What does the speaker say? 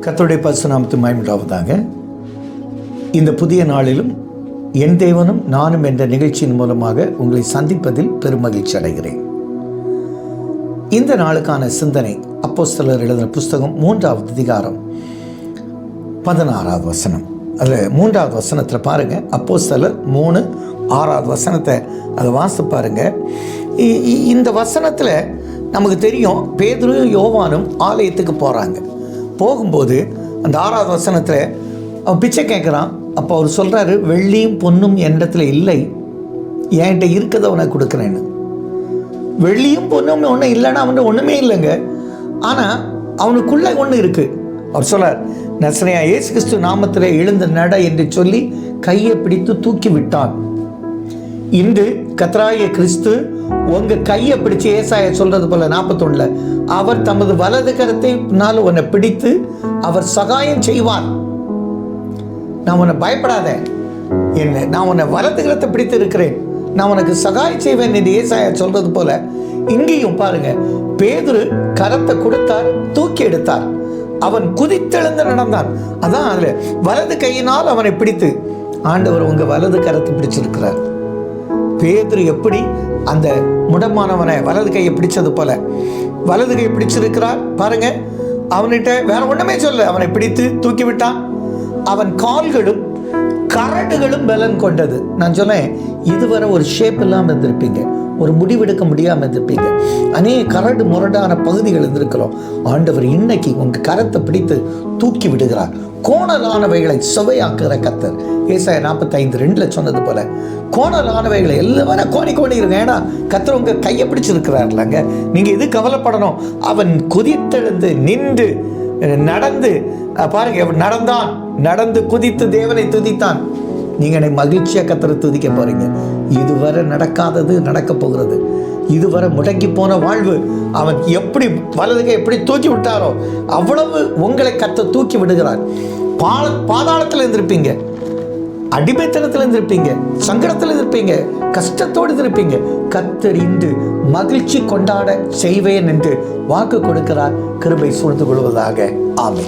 கத்தோடைய பசுநாமத்து மயமுண்டாவதாக இந்த புதிய நாளிலும் என் தேவனும் நானும் என்ற நிகழ்ச்சியின் மூலமாக உங்களை சந்திப்பதில் பெருமகிழ்ச்சி அடைகிறேன். இந்த நாளுக்கான சிந்தனை அப்போஸ்தலர் எழுதின புஸ்தகம் மூன்றாவது அதிகாரம் பதினாறாவது வசனம். அதில் மூன்றாவது வசனத்தில் பாருங்கள் அப்போஸ்தலர் மூணு ஆறாவது வசனத்தை அதை வாசித்து பாருங்கள் இ- இ- இந்த வசனத்தில் நமக்கு தெரியும் பேதுரும் யோவானும் ஆலயத்துக்கு போகிறாங்க போகும்போது அந்த ஆறாவது வசனத்தில் அவன் பிச்சை கேட்குறான் அப்போ அவர் சொல்கிறாரு வெள்ளியும் பொன்னும் என்னிடத்துல இல்லை. என்கிட்ட இருக்கிறத உனக்கு கொடுக்குறேன்னு. வெள்ளியும் பொண்ணும் ஒன்றும் இல்லைன்னா அவன் ஒன்றுமே இல்லைங்க. ஆனால் அவனுக்குள்ளே ஒன்று இருக்குது அவர் சொல்கிறார் நசனையா இயேசு கிறிஸ்து நாமத்தில் எழுந்த நட என்று சொல்லி கையை பிடித்து தூக்கி விட்டான். இன்று கத்ராய கிறிஸ்து உங்க கையை பிடிச்சு ஏசாய சொல்றது போல நாற்பத்தொன்னுல அவர் தமது வலது கரத்தை பின்னால் உன்னை பிடித்து அவர் சகாயம் செய்வார். நான் உன்னை பயப்படாத. என்ன? நான் உன்னை வலது கரத்தை பிடித்து இருக்கிறேன். நான் உனக்கு சகாயம் செய்வேன் என்று ஏசாய சொல்றது போல இங்கேயும் பாருங்க பேதுரு கரத்தை கொடுத்தார் தூக்கி எடுத்தார். அவன் குதித்தெழுந்து நடந்தான். அதான் அதுல வலது கையினால் அவனை பிடித்து ஆண்டவர் உங்க வலது கரத்தை பிடிச்சிருக்கிறார். பேதுரு எப்படி அந்த முடமானவனை வலது கையை பிடிச்சது போல. வலது கையை பிடிச்சிருக்கிறார் பாருங்க அவன்கிட்ட வேற ஒண்ணுமே சொல்ல அவனை பிடித்து தூக்கி விட்டான். அவன் கால்களும் கரடுகளும் பலன் கொண்டது. நான் சொன்னேன் இதுவரை ஒரு ஷேப் இல்லாமல் இருந்திருப்பீங்க. ஒரு முடிவெடுக்க முடியாமல் இருந்திருப்பீங்க. அநேக கரடு முரடான பகுதிகள் இருந்திருக்கிறோம் ஆண்டவர் இன்னைக்கு உங்கள் கரத்தை பிடித்து தூக்கி விடுகிறார். கோணலானவைகளை சுவையாக்குகிற கத்தர். ஏசாய நாற்பத்தைந்து ரெண்டில் சொன்னது போல கோணலானவைகளை எல்லாம் கோணி கோணி இருங்க ஏன்னா கத்தர் உங்க கையை பிடிச்சிருக்கிறார்லங்க. நீங்கள் எது கவலைப்படணும்? அவன் குதித்தெழுந்து நின்று நடந்து பாருங்க நடந்தான். நடந்து குதித்து தேவனை துதித்தான். நீங்கள் என்னை மகிழ்ச்சியாக கத்திர துதிக்க போறீங்க. இதுவரை நடக்காதது நடக்க போகிறது. இதுவரை முடங்கி போன வாழ்வு அவன் எப்படி வலதுகை எப்படி தூக்கி விட்டாரோ அவ்வளவு உங்களை கத்த தூக்கி விடுகிறார். பால பாதாளத்தில் இருந்திருப்பீங்க. அடிமைத்தனத்தில் இருந்திருப்பீங்க. சங்கடத்தில் இருப்பீங்க கஷ்டத்தோடு இருந்திருப்பீங்க. கத்தர் இன்று மகிழ்ச்சி கொண்டாட செய்வேன் என்று வாக்கு கொடுக்கிறார். கிருபை சூழ்ந்து கொள்வதாக. ஆமை